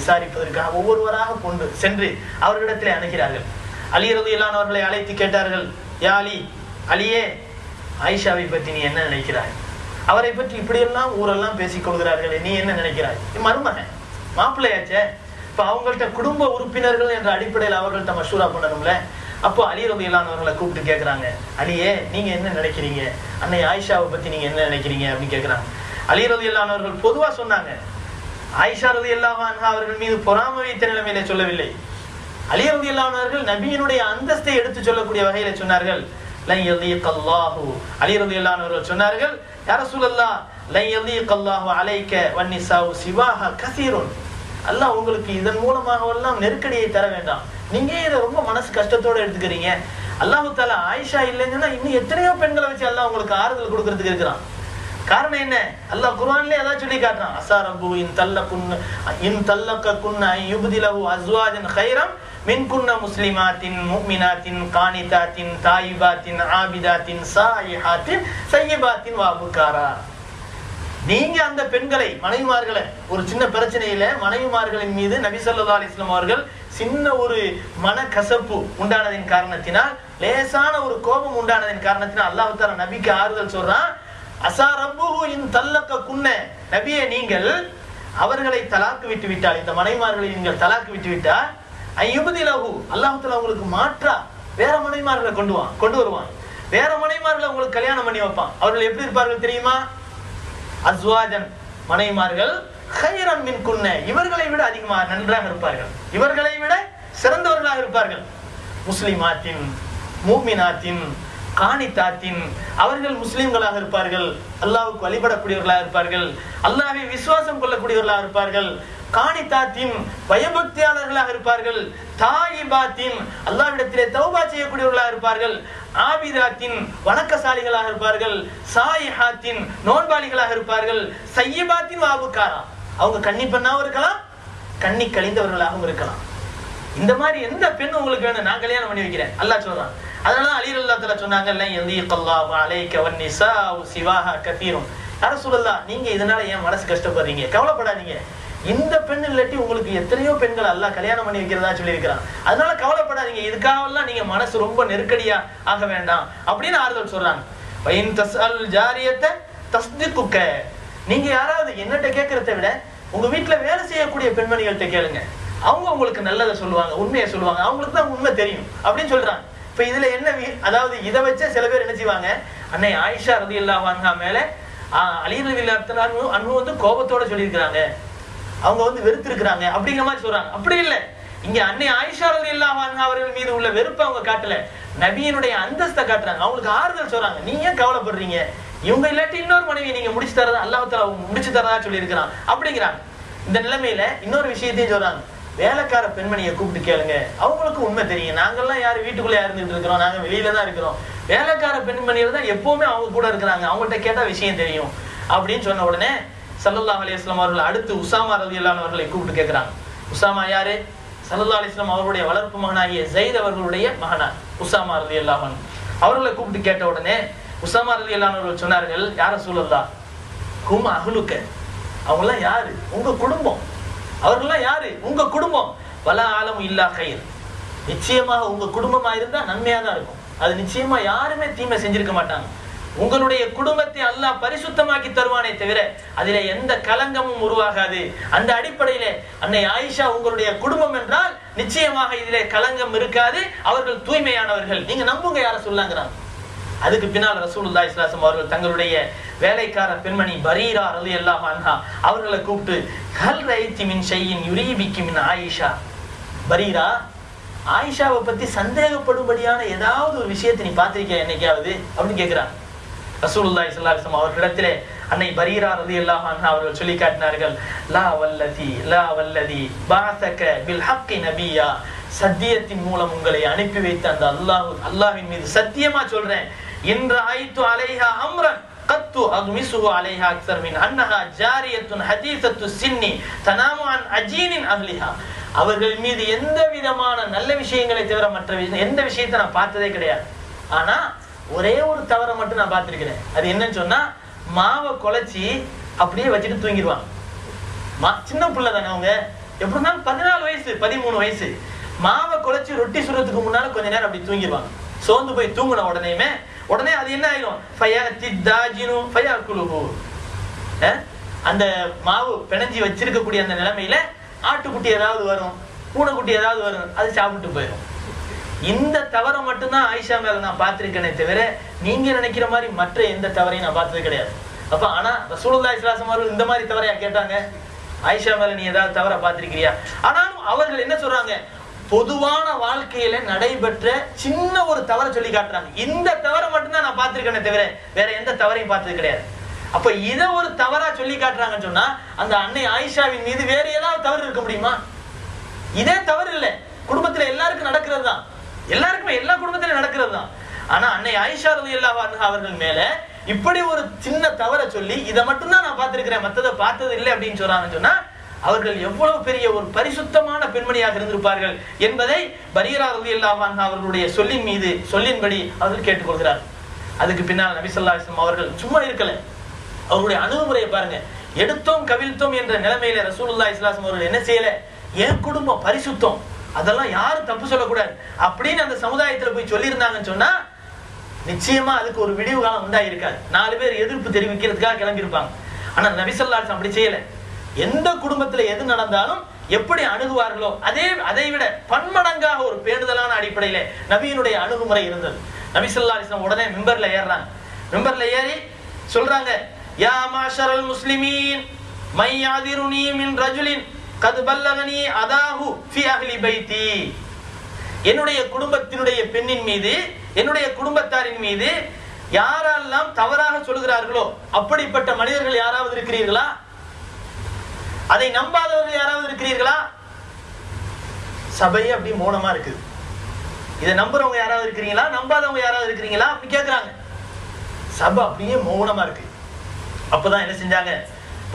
விசாரிப்பதற்காக ஒவ்வொருவராக கொண்டு சென்று அவர்களிடத்திலே அணுகிறார்கள். அலி ரதியிலானவர்களை அழைத்து கேட்டார்கள் யா அலி அலியே ஆயிஷாவை பற்றி நீ என்ன நினைக்கிறாய்? அவரை பற்றி இப்படியெல்லாம் ஊரெல்லாம் பேசிக் கொள்கிறார்களே நீ என்ன நினைக்கிறாய்? மருமகன் மாப்பிள்ளையாச்சே இப்போ அவங்கள்ட்ட குடும்ப உறுப்பினர்கள் என்ற அடிப்படையில் அவர்கள்ட்ட மஷூரா பண்ணணும்ல? அப்போ அலி இல்லாதவர்களை கூப்பிட்டு கேட்குறாங்க அலியே நீங்க என்ன நினைக்கிறீங்க? அன்னை ஆயிஷாவை பத்தி நீங்க என்ன நினைக்கிறீங்க? அப்படின்னு கேட்குறாங்க அலி இல்லாதவர்கள் பொதுவாக சொன்னாங்க ஆயிஷா ரதி அவர்கள் மீது பொறாமை வைத்த நிலைமையில சொல்லவில்லை. அலி ரதி அவர்கள் நபியினுடைய அந்தஸ்தை எடுத்து சொல்லக்கூடிய வகையில சொன்னார்கள். அலி ரதி அவர்கள் சொன்னார்கள் யா ரசூலல்லாஹ் லன் யலீக் அல்லாஹு அலைக்க வன்னிசாவு சிவாஹ கசீருன். அல்லாஹ் உங்களுக்கு இதன் மூலமாக எல்லாம் நெருக்கடியை தர வேண்டாம். நீங்க இதை ரொம்ப மனசு கஷ்டத்தோட எடுத்துக்கிறீங்க. அல்லாஹு தாலா ஆயிஷா இல்லைங்கன்னா இன்னும் எத்தனையோ பெண்களை வச்சு அல்லாஹ் உங்களுக்கு ஆறுதல் கொடுக்கறதுக்கு இருக்கிறான். காரணம் என்ன? அல்லாஹ் குர்ஆன்லயே அதான் சொல்லி காட்டுறான். அசா ரப்பு இன் தல்லகுன் இன் தல்லக குன்ன யுப்திலஹு அஸ்வாஜன் கைரம் மின்குன்ன முஸ்லிமாத்தின் முஃமினாத்தின் கானிதாத்தின் தாயிபாத்தின் ஆபிதாத்தின் சாயிஹாத்தின் சையிபாத்தின் வாபுகாரா நீங்க அந்த பெண்களை மனைவிமார்களை ஒரு சின்ன பிரச்சனையில மனைவிமார்களின் மீது நபி ஸல்லல்லாஹு அவர்கள் சின்ன ஒரு மனக்கசப்பு உண்டானதின் காரணத்தினால் லேசான ஒரு கோபம் உண்டானதின் காரணத்தினால் அல்லாஹ் தாரா நபிக்கு ஆறுதல் சொல்றான் அசா ரப்புஹு இன் தல்லக்க குன்ன. நபியே நீங்கள் அவர்களை தலாக்கு விட்டு விட்டால் இந்த மனைவிமார்களை நீங்கள் தலாக்கு விட்டு விட்டால் ஐயுபதிலஹு அல்லாஹ் தஆலா அவங்களுக்கு மாற்றா. வேற மனைவிமார்களை கொண்டு வா கொண்டு வருவான். வேற மனைவிமார்களை உங்களுக்கு கல்யாணம் பண்ணி வைப்பான். அவர்கள் எப்படி இருப்பார்கள் தெரியுமா? அஸ்வாஜன் மனைமார்கள் ஹைரன் மின் குன்ன. இவர்களை விட அதிகமாக நன்றாக இருப்பார்கள். இவர்களை விட சிறந்தவர்களாக இருப்பார்கள். முஸ்லிமாத்தின் மூமினாத்தின் காணித்தாத்தின் அவர்கள் முஸ்லிம்களாக இருப்பார்கள் அல்லாவுக்கு வழிபடக்கூடியவர்களாக இருப்பார்கள் அல்லாவை விசுவாசம் கொள்ளக்கூடியவர்களாக இருப்பார்கள் காணித்தாத்தின் பயபக்தியாளர்களாக இருப்பார்கள் தாயிபாத்தின் அல்லாஹ்விடத்திலே தௌபா செய்யக்கூடியவர்களாக இருப்பார்கள் ஆபிதாத்தின் வணக்கசாலிகளாக இருப்பார்கள் சாயிஹாத்தின் நோன்பாளிகளாக இருப்பார்கள் சையபாத்தின் வாபுக்காரா? அவங்க கண்ணி பெண்ணாவும் இருக்கலாம் கண்ணி கழிந்தவர்களாகவும் இருக்கலாம். இந்த மாதிரி எந்த பெண் உங்களுக்கு வேணும்? நான் கல்யாணம் பண்ணி வைக்கிறேன். அல்லாஹ் சொல்றான் அதனாலதான் அலி அல்லாஹ் சொன்னாங்க லை யலீகல்லாஹு அலைக வன்னிசாஉ சிவாஹா கதீரும் யார சொல்லலாம் நீங்க இதனால ஏன் மனசு கஷ்டப்படுறீங்க? கவலைப்படாதீங்க. இந்த பெண் இல்லாட்டி உங்களுக்கு எத்தனையோ பெண்கள் எல்லாம் கல்யாணம் பண்ணி வைக்கிறதா சொல்லியிருக்கிறான். அதனால கவலைப்படாதீங்க. இதுக்காகலாம் நீங்க மனசு ரொம்ப நெருக்கடியா ஆக வேண்டாம் அப்படின்னு ஆறுதல் சொல்றாங்க. தஸ் அல் ஜாரியத்தை தஸ்திக்குக்க நீங்க யாராவது என்னட்ட கேட்கறத விட உங்க வீட்டுல வேலை செய்யக்கூடிய பெண்மணிகள்கிட்ட கேளுங்க. அவங்க உங்களுக்கு நல்லதை சொல்லுவாங்க உண்மையை சொல்லுவாங்க. அவங்களுக்கு தான் உண்மை தெரியும் அப்படின்னு சொல்றாங்க. இப்ப இதுல என்ன வி- அதாவது இதை வச்சே சில பேர் என்ன செய்வாங்க? அன்னை ஆயிஷா ரதி அல்லாஹ் மேல அலிரவி அன்பு அன்பு வந்து கோபத்தோட சொல்லியிருக்கிறாங்க. அவங்க வந்து வெறுத்திருக்கிறாங்க அப்படிங்கிற மாதிரி சொல்றாங்க. அப்படி இல்லை. இங்க அன்னை ஆயிஷா ரதி அல்லாஹ் அவர்கள் மீது உள்ள வெறுப்பை அவங்க காட்டல. நபியினுடைய அந்தஸ்தை காட்டுறாங்க. அவங்களுக்கு ஆறுதல் சொல்றாங்க. நீங்க ஏன் கவலைப்படுறீங்க? இவங்க இல்லாட்டி இன்னொரு மனைவி நீங்க முடிச்சு தரதா அல்லாஹ் முடிச்சு தரதா சொல்லியிருக்கிறான். அப்படிங்கிறாங்க. இந்த நிலைமையில இன்னொரு விஷயத்தையும் சொல்றாங்க. வேலைக்கார பெண்மணியை கூப்பிட்டு கேளுங்க. அவங்களுக்கு உண்மை தெரியும். நாங்கெல்லாம் யாரு? வீட்டுக்குள்ளே இருந்துட்டு இருக்கிறோம்? நாங்க வெளியில தான் இருக்கிறோம். வேலைக்கார பெண்மணியில் தான் எப்பவுமே அவங்க கூட இருக்கிறாங்க. அவங்கள்ட்ட கேட்டா விஷயம் தெரியும். அப்படின்னு சொன்ன உடனே சல்லல்லா அலிஸ்லாம் அவர்கள் அடுத்து உசாமா ரலியல்லாஹு அவர்களை கூப்பிட்டு கேட்கிறாங்க. உசாமா யாரு? சல்லல்லாஹு அலிஸ்லாம் அவருடைய அவர்களுடைய வளர்ப்பு மகனாகிய ஜெயித் அவர்களுடைய மகனார் உசாமா ரலியல்லாஹு அல்லாமன் அவர்களை கூப்பிட்டு கேட்ட உடனே உசாமா ரலியல்லாஹு அவர்கள் சொன்னார்கள் யார சூழல்லா ஹும் அகலுக்க அவங்களாம் யாரு? உங்க குடும்பம். அவர்கள்லாம் யாரு? உங்க குடும்பம். பல ஆலம் இல்லா கயிர் நிச்சயமாக உங்க குடும்பமா இருந்தா நன்மையா தான் இருக்கும். அது நிச்சயமா யாருமே தீமை செஞ்சிருக்க மாட்டாங்க. உங்களுடைய குடும்பத்தை அல்லாஹ் பரிசுத்தமாக்கி தருவானே தவிர அதில எந்த கலங்கமும் உருவாகாது. அந்த அடிப்படையில அன்னை ஆயிஷா உங்களுடைய குடும்பம் என்றால் நிச்சயமாக இதிலே கலங்கம் இருக்காது. அவர்கள் தூய்மையானவர்கள். நீங்க நம்புங்க யார சொல்லாங்கிறாங்க அதுக்கு பின்னால் ரசூலுல்லா இஸ்லாசம் அவர்கள் தங்களுடைய வேலைக்கார பெண்மணி பரீரா ரலியல்லாஹு அண்ணா அவர்களை கூப்பிட்டு ஹல் ரைத்தி மின் ஷையின் யுரீபிக்கு மின் ஆயிஷா? பரீரா ஆயிஷாவை பத்தி சந்தேகப்படும்படியான ஏதாவது ஒரு விஷயத்தை நீ பார்த்திருக்கியா என்னைக்காவது? அப்படின்னு கேட்கிறான் ரசூலுல்லா இஸ்லாசம் அவர்களிடத்திலே அன்னை பரீரா ரதி அல்லாஹ் அவர்கள் சொல்லி காட்டினார்கள் லா வல்லதி லா வல்லதி பாசக பில் ஹக்கி நபியா. சத்தியத்தின் மூலம் உங்களை அனுப்பி வைத்த அந்த அல்லாஹ் அல்லாஹின் மீது சத்தியமா சொல்றேன். இன்று ஆயித்து அலைஹா அம்ரன். கத்து அக்மிசுஹு அலைஹா அக்ஸர் மின் அன்னஹா ஜாரியத்துன் ஹதீஸத்து சின்னி தனாமு அஜீனின் அஹ்லிஹா. அவர்கள் மீது எந்த விதமான நல்ல விஷயங்களை தவிர மற்ற விஷயம் எந்த விஷயத்தை நான் பார்த்ததே கிடையாது. ஆனா ஒரே ஒரு தவறை மட்டும் நான் பார்த்திருக்கிறேன். அது என்னன்னு சொன்னா மாவை குலைச்சி அப்படியே வச்சுட்டு தூங்கிடுவாங்க. மா சின்ன பிள்ளை தானே அவங்க. எப்படி இருந்தாலும் பதினாலு வயசு பதிமூணு வயசு. மாவை குலைச்சி ரொட்டி சுடுறதுக்கு முன்னால கொஞ்ச நேரம் அப்படி தூங்கிடுவாங்க. சோர்ந்து போய் தூங்கின உடனேயுமே உடனே அது என்ன ஆயிடும் அந்த மாவு பிணைஞ்சி வச்சிருக்கக்கூடிய அந்த நிலைமையில ஆட்டுக்குட்டி ஏதாவது வரும் பூனைக்குட்டி ஏதாவது வரும் அது சாப்பிட்டு போயிடும் இந்த தவறை மட்டும்தான் ஆயிஷா மேல நான் பார்த்திருக்கேனே தவிர நீங்க நினைக்கிற மாதிரி மற்ற எந்த தவறையும் நான் பார்த்தது கிடையாது. அப்ப ஆனா ரசூலுல்லா இஸ்லாசம் அவர்கள் இந்த மாதிரி தவறையா கேட்டாங்க. ஆயிஷா மேல நீ ஏதாவது தவற பார்த்திருக்கிறியா? ஆனாலும் அவர்கள் என்ன சொல்றாங்க? பொதுவான வாழ்க்கையில நடைபெற்ற சின்ன ஒரு தவறை சொல்லி காட்டுறாங்க. இந்த தவறை மட்டும்தான் நான் பார்த்திருக்கேனே தவிர வேற எந்த தவறையும் பார்த்தது கிடையாது. அப்ப இதை ஒரு தவறா சொல்லி காட்டுறாங்கன்னு சொன்னா அந்த அன்னை ஆயிஷாவின் மீது வேற ஏதாவது தவறு இருக்க முடியுமா? இதே தவறு இல்லை. குடும்பத்துல எல்லாருக்கும் நடக்கிறது தான். எல்லாருக்குமே எல்லா குடும்பத்திலும் நடக்கிறது தான். ஆனா அன்னை ஆயிஷா ரவி அன்ஹா அவர்கள் மேல இப்படி ஒரு சின்ன தவறை சொல்லி இதை மட்டும்தான் நான் பார்த்திருக்கிறேன். மத்ததை பார்த்தது இல்லை அப்படின்னு சொல்றாங்கன்னு சொன்னா அவர்கள் எவ்வளவு பெரிய ஒரு பரிசுத்தமான பெண்மணியாக இருந்திருப்பார்கள் என்பதை பரீரா ரவி அன்ஹா அவர்களுடைய சொல்லின் மீது சொல்லின்படி அவர்கள் கேட்டுக்கொள்கிறார் அதுக்கு பின்னால் நபி அவர்கள் சும்மா இருக்கல. அவருடைய அணுகுமுறையை பாருங்க. எடுத்தோம் கவிழ்த்தோம் என்ற நிலைமையில ரசூலுல்லா இஸ்லாசம் அவர்கள் என்ன செய்யல? என் குடும்பம் பரிசுத்தம். அதெல்லாம் யாரும் தப்பு சொல்லக்கூடாது. அப்படின்னு அந்த சமுதாயத்துல போய் சொல்லியிருந்தாங்கன்னு சொன்னா நிச்சயமா அதுக்கு ஒரு விடிவு காலம் உண்டாயிருக்காது. நாலு பேர் எதிர்ப்பு தெரிவிக்கிறதுக்காக கிளம்பியிருப்பாங்க. ஆனா நபிசல்லாஸ் அப்படி செய்யலை. எந்த குடும்பத்துல எது நடந்தாலும் எப்படி அணுகுவார்களோ அதே அதை விட பன்மடங்காக ஒரு பேணுதலான அடிப்படையில நபியினுடைய அணுகுமுறை இருந்தது. நபிசல்லா அலிஸ்லாம் உடனே மெம்பர்ல ஏறுறாங்க. மெம்பர்ல ஏறி சொல்றாங்க யா மாஷரல் முஸ்லிமீன் மை யாதிருனி மின் ரஜுலின் கது பல்லகனி அதாஹு ஃபி அஹ்லி பைத்தி. என்னுடைய குடும்பத்தினுடைய பெண்ணின் மீது என்னுடைய குடும்பத்தாரின் மீது யாரெல்லாம் தவறாக சொல்கிறார்களோ அப்படிப்பட்ட மனிதர்கள் யாராவது இருக்கிறீர்களா? அதை நம்பாதவர்கள் யாராவது இருக்கிறீர்களா? சபையே அப்படி மௌனமா இருக்குது. இதை நம்புறவங்க யாராவது இருக்கிறீங்களா? நம்பாதவங்க யாராவது இருக்கிறீங்களா? அப்படி கேட்கிறாங்க சபை அப்படியே மௌனமா இருக்கு. அப்பதான் என்ன செஞ்சாங்க?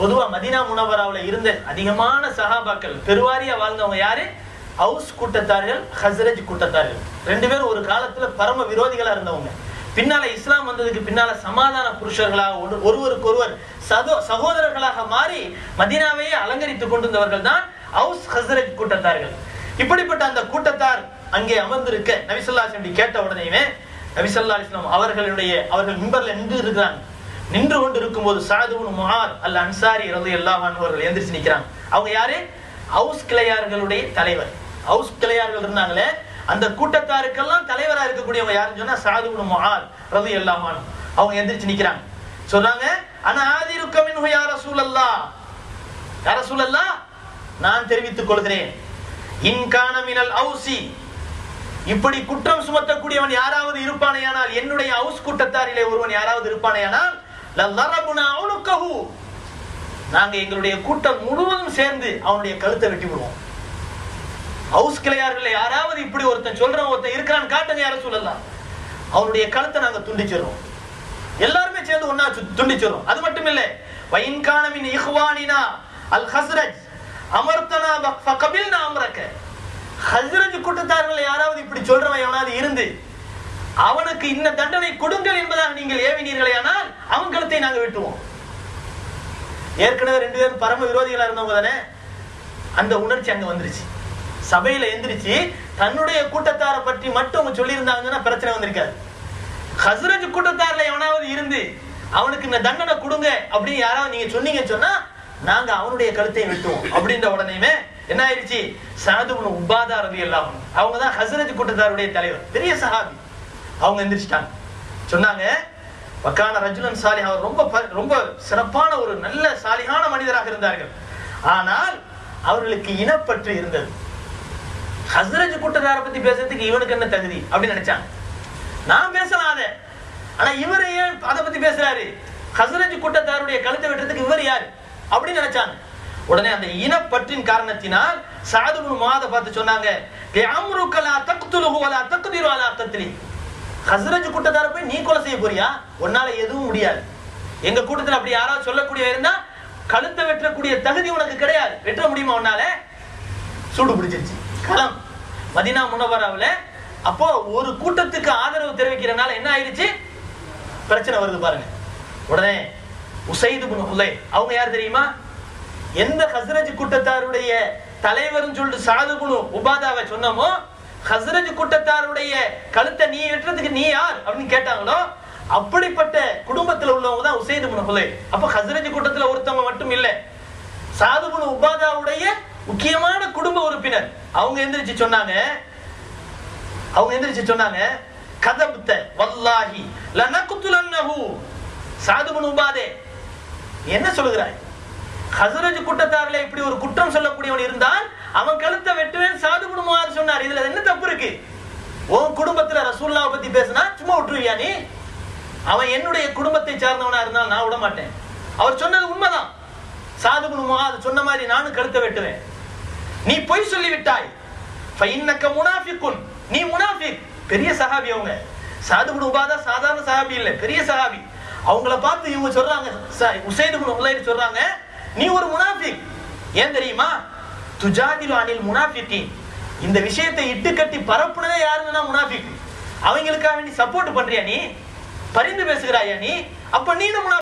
பொதுவா மதீனா முனவராவில் இருந்த அதிகமான சகாபாக்கள் பெருவாரியா வாழ்ந்தவங்க யாரு? ஹவுஸ் கூட்டத்தார்கள் ஹசரஜ் கூட்டத்தார்கள். ரெண்டு பேரும் ஒரு காலத்துல பரம விரோதிகளா இருந்தவங்க. பின்னால இஸ்லாம் வந்ததுக்கு பின்னால சமாதான புருஷர்களாக ஒரு- ஒருவருக்கு ஒருவர் சதோ சகோதரர்களாக மாறி மதினாவையே அலங்கரித்துக் கொண்டிருந்தவர்கள் தான் ஹவுஸ் ஹசரத் கூட்டத்தார்கள். இப்படிப்பட்ட அந்த கூட்டத்தார் அங்கே அமர்ந்திருக்க நபிசல்லா கேட்ட உடனேயுமே நபிசல்லா இஸ்லாம் அவர்களுடைய அவர்கள் மிம்பர்ல நின்று இருக்கிறாங்க. நின்று கொண்டு இருக்கும்போது சாதுவன் முஹார் அல்ல அன்சாரி ரது எல்லா அவர்கள் எந்திரிச்சு நிற்கிறாங்க அவங்க யாரு? ஹவுஸ் கிளையார்களுடைய தலைவர். ஹவுஸ் கிளையார்கள் இருந்தாங்களே அந்த கூட்டத்தாருக்கெல்லாம் தலைவரா இருக்கக்கூடியவங்க யாருன்னு சொன்னா சாதுபுன் முஹார் ரவி எல்லாமான் அவங்க எந்திரிச்சு நிக்கிறாங்க. சொல்றாங்க ஆனா ஆதி இருக்கமின் யார சூழல்லா யார சூழல்லா நான் தெரிவித்துக் கொள்கிறேன். இன்கான மினல் அவுசி. இப்படி குற்றம் சுமத்தக்கூடியவன் யாராவது இருப்பானேயானால் என்னுடைய ஹவுஸ் கூட்டத்தாரிலே ஒருவன் யாராவது இருப்பானேயானால் நாங்க எங்களுடைய கூட்டம் முழுவதும் சேர்ந்து அவனுடைய கழுத்தை வெட்டி விடுவோம் ஹவுஸ் கிளையார்கள் யாராவது இப்படி ஒருத்தன் சொல்றவன் ஒருத்தன் இருக்கிறான்னு காட்டுங்க யாரும் சொல்லலாம் அவனுடைய கழுத்தை நாங்க துண்டிச்சிடறோம். எல்லாருமே சேர்ந்து ஒன்னா துண்டிச்சிடறோம். அது மட்டும் இல்ல வயின்கான இஹ்வானினா அல் ஹஸ்ரஜ் அமர்த்தனா ஃபகபில்னா அம்ரக்க. ஹஸ்ரஜ் கூட்டத்தார்கள் யாராவது இப்படி சொல்றவன் எவனாவது இருந்து அவனுக்கு இந்த தண்டனை கொடுங்கள் என்பதாக நீங்கள் ஏவினீர்களே ஆனால் அவன் கழுத்தை நாங்க விட்டுவோம் ஏற்கனவே ரெண்டு பேரும் பரம விரோதிகளா இருந்தவங்க தானே அந்த உணர்ச்சி அங்க வந்துருச்சு. சபையில எந்திரிச்சு தன்னுடைய கூட்டத்தாரை பற்றி மட்டும் அவங்க சொல்லியிருந்தாங்கன்னா பிரச்சனை வந்திருக்காது. ஹசரஜ் கூட்டத்தாரில் எவனாவது இருந்து அவனுக்கு இந்த தண்டனை கொடுங்க அப்படின்னு யாராவது நீங்க சொன்னீங்கன்னு சொன்னா நாங்க அவனுடைய கழுத்தை விட்டோம் அப்படின்ற உடனேயுமே என்ன ஆயிடுச்சு? சாதுபுன் உபாதா ரவி எல்லாம் அவங்க தான் ஹஸ்ரஜ் கூட்டத்தாருடைய தலைவர். பெரிய சஹாபி. அவங்க எந்திரிச்சிட்டாங்க. சொன்னாங்க வக்கான ரஜுலன் சாலி அவர் ரொம்ப ப- ரொம்ப சிறப்பான ஒரு நல்ல சாலிகான மனிதராக இருந்தார்கள். ஆனால் அவர்களுக்கு இனப்பற்று இருந்தது. ஹசரஜ் கூட்டத்தாரை பத்தி பேசுறதுக்கு இவனுக்கு என்ன தகுதி? அப்படின்னு நினைச்சான் நான் பேசலாம் அதை. ஆனா இவர் ஏன் அதை பத்தி பேசுறாரு? ஹசரஜ் கூட்டத்தாருடைய கழுத்தை வெட்டுறதுக்கு இவர் யாரு? அப்படின்னு நினைச்சாங்க. உடனே அந்த இனப்பற்றின் காரணத்தினால் சாதுபுன் மாத பார்த்து சொன்னாங்க "லிஅம்ருக கூட்டத்தார போய் நீ கொலை செய்ய போறியா? உன்னால எதுவும் முடியாது. எங்க கூட்டத்தில் அப்படி யாராவது சொல்லக்கூடிய இருந்தா கழுத்தை வெட்டக்கூடிய தகுதி உனக்கு கிடையாது. வெட்ட முடியுமா உன்னால? சூடு பிடிச்சிருச்சு. களம். மதினா முனவராவில். அப்போ ஒரு கூட்டத்துக்கு ஆதரவு தெரிவிக்கிறனால என்ன ஆயிடுச்சு? பிரச்சனை வருது பாருங்க. உடனே உசைது பின் ஹுலை அவங்க யார் தெரியுமா? எந்த ஹசரஜ் கூட்டத்தாருடைய தலைவர்னு சொல்லிட்டு சாது குணு உபாதாவை சொன்னமோ ஹசரஜ் கூட்டத்தாருடைய கழுத்தை நீ வெட்டுறதுக்கு நீ யார் அப்படின்னு கேட்டாங்களோ அப்படிப்பட்ட குடும்பத்துல உள்ளவங்க தான் உசைது முனகுலை அப்ப ஹசரஜ் கூட்டத்துல ஒருத்தவங்க மட்டும் இல்லை சாது குணு உபாதாவுடைய முக்கியமான குடும்ப உறுப்பினர். அவங்க எந்திரிச்சு சொன்னாங்க. அவங்க எந்திரிச்சு சொன்னாங்க கதப்த வல்லாஹி லனகுத்துலன்னஹு சாதுபுன் உபாதே என்ன சொல்லுகிறாய்? ஹசரஜ் கூட்டத்தாரில் இப்படி ஒரு குற்றம் சொல்லக்கூடியவன் இருந்தால் அவன் கழுத்தை வெட்டுவேன் சாதுபுன் முஆத் சொன்னார். இதுல என்ன தப்பு இருக்கு? உன் குடும்பத்துல ரசூல்லாவை பத்தி பேசினா சும்மா விட்டுருவியா நீ? அவன் என்னுடைய குடும்பத்தை சார்ந்தவனா இருந்தால் நான் விட மாட்டேன் அவர் சொன்னது உண்மைதான். சாதுபுன் முஆத் சொன்ன மாதிரி நானும் கழுத்தை வெட்டுவேன். நீ பொய் சொல்லிவிட்டாய். முனாஃபிக்குன். நீ முனாஃபிக். பெரிய சஹாபி அவங்க. சாதுபுன் உபாதா சாதாரண சஹாபி இல்ல. பெரிய சஹாபி. அவங்கள பார்த்து இவங்க சொல்றாங்க. ச- உசைது பின் சொல்றாங்க. நீ ஒரு முனாஃபிக். ஏன் தெரியுமா? துஜாதிலு அனில் முனாஃபிக்கி இந்த விஷயத்தை இட்டு கட்டி பரப்புனதே யாருன்னா முனாஃபிக். அவங்களுக்காக நீ சப்போர்ட் பண்றியா நீ? பரிந்து பேசுகிறாயா நீ? அப்ப நீ முனாஃபிக்.